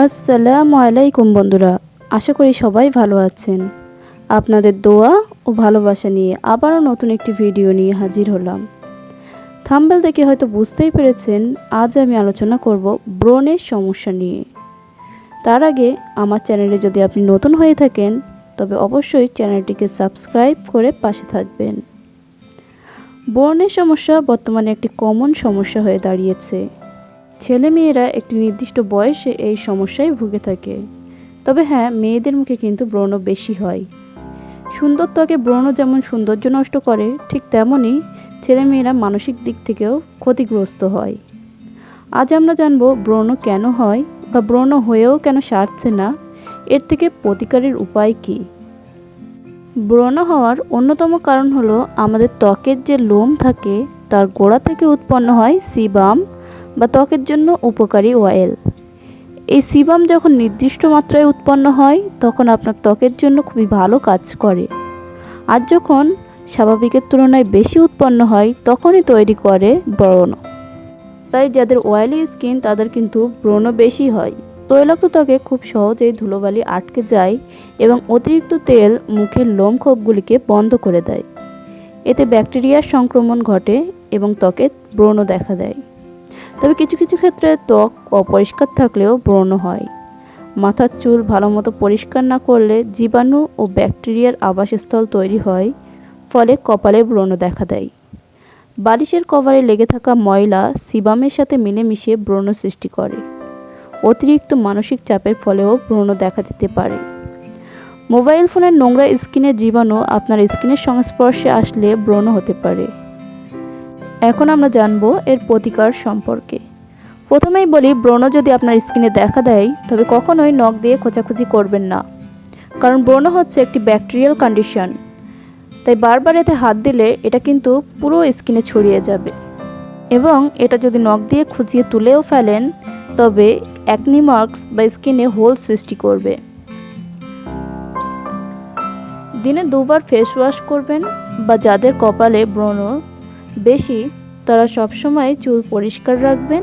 আসসালামু আলাইকুম বন্ধুরা, আশা করি সবাই ভালো আছেন। আপনাদের দোয়া ও ভালোবাসা নিয়ে আবারও নতুন একটি ভিডিও নিয়ে হাজির হলাম। থাম্বেল দেখে হয়তো বুঝতেই পেরেছেন, আজ আমি আলোচনা করব ব্রণের সমস্যা নিয়ে। তার আগে আমার চ্যানেলে যদি আপনি নতুন হয়ে থাকেন, তবে অবশ্যই চ্যানেলটিকে সাবস্ক্রাইব করে পাশে থাকবেন। ব্রণের সমস্যা বর্তমানে একটি কমন সমস্যা হয়ে দাঁড়িয়েছে। ছেলেমেয়েরা একটি নির্দিষ্ট বয়সে এই সমস্যায় ভুগে থাকে। তবে হ্যাঁ মেয়েদের মুখে কিন্তু ব্রণ বেশি হয়। সুন্দর ত্বকে ব্রণ যেমন সৌন্দর্য নষ্ট করে, ঠিক তেমনই ছেলেমেয়েরা মানসিক দিক থেকেও ক্ষতিগ্রস্ত হয়। আজ আমরা জানব ব্রণ কেন হয় বা ব্রণ হয়েও কেন সারছে না, এর থেকে প্রতিকারের উপায় কী? ব্রণ হওয়ার অন্যতম কারণ হলো আমাদের ত্বকের যে লোম থাকে, তার গোড়া থেকে উৎপন্ন হয় সিবাম বা ত্বকের জন্য উপকারী অয়েল এই সিবাম যখন নির্দিষ্ট মাত্রায় উৎপন্ন হয়, তখন আপনার ত্বকের জন্য খুবই ভালো কাজ করে। আর যখন স্বাভাবিকের তুলনায় বেশি উৎপন্ন হয়, তখনই তৈরি করে ব্রণ। তাই যাদের অয়েলি স্কিন তাদের কিন্তু ব্রণ বেশি হয়। তৈলাক্ত ত্বকে খুব সহজেই ধুলোবালি আটকে যায় এবং অতিরিক্ত তেল মুখের লোমখোপগুলিকে বন্ধ করে দেয়। এতে ব্যাকটেরিয়ার সংক্রমণ ঘটে এবং ত্বকে ব্রণ দেখা দেয়। তবে কিছু কিছু ক্ষেত্রে ত্বক অপরিষ্কার থাকলেও ব্রণ হয়। মাথার চুল ভালো মতো পরিষ্কার না করলে জীবাণু ও ব্যাকটেরিয়ার আবাসস্থল তৈরি হয়, ফলে কপালে ব্রণ দেখা দেয়। বালিশের কভারে লেগে থাকা ময়লা সিবামের সাথে মিলেমিশে ব্রণ সৃষ্টি করে। অতিরিক্ত মানসিক চাপের ফলেও ব্রণ দেখা দিতে পারে। মোবাইল ফোনের নোংরা স্কিনের জীবাণু আপনার স্কিনের সংস্পর্শে আসলে ব্রণ হতে পারে। এখন আমরা জানব এর প্রতিকার সম্পর্কে। প্রথমেই বলি, ব্রণ যদি আপনার স্কিনে দেখা দেয়, তবে কখনোই নখ দিয়ে খোঁচাখুচি করবেন না। কারণ ব্রণ হচ্ছে একটি ব্যাকটেরিয়াল কন্ডিশন। তাই বারবার এতে হাত দিলে এটা কিন্তু পুরো স্কিনে ছড়িয়ে যাবে। এবং এটা যদি নখ দিয়ে খুঁচিয়ে তুলেও ফেলেন, তবে অ্যাকনি মার্কস বা স্কিনে হোল সৃষ্টি করবে। দিনে দুবার ফেস ওয়াশ করবেন বা যাদের কপালে ব্রণ বেশি, তারা সবসময় চুল পরিষ্কার রাখবেন।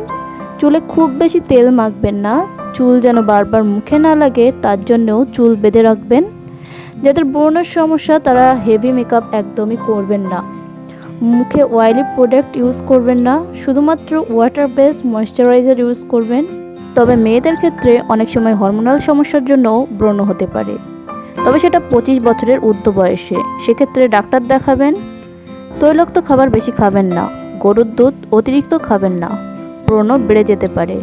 চুলে খুব বেশি তেল মাখবেন না। চুল যেন বারবার মুখে না লাগে, তার জন্যও চুল বেঁধে রাখবেন। যাদের ব্রণের সমস্যা, তারা হেভি মেকআপ একদমই করবেন না। মুখে অয়েলি প্রোডাক্ট ইউজ করবেন না। শুধুমাত্র ওয়াটার বেস ময়শ্চারাইজার ইউজ করবেন। তবে মেয়েদের ক্ষেত্রে অনেক সময় হরমোনাল সমস্যার জন্যও ব্রণ হতে পারে। তবে সেটা পঁচিশ বছরের ঊর্ধ্ব বয়সে। সেক্ষেত্রে ডাক্তার দেখাবেন। তৈলাক্ত খাবার বেশি খাবেন না। গরুর দুধ অতিরিক্ত খাবেন না। ব্রণ বেড়ে যেতে পারে।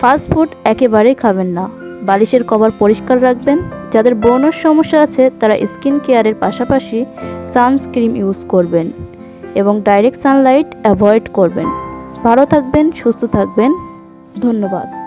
ফাস্ট ফুড একেবারেই খাবেন না। বালিশের কভার পরিষ্কার রাখবেন। যাদের ব্রণের সমস্যা আছে, তারা স্কিন কেয়ারের পাশাপাশি সানস্ক্রিম ইউজ করবেন এবং ডাইরেক্ট সানলাইট অ্যাভয়েড করবেন। ভালো থাকবেন, সুস্থ থাকবেন। ধন্যবাদ।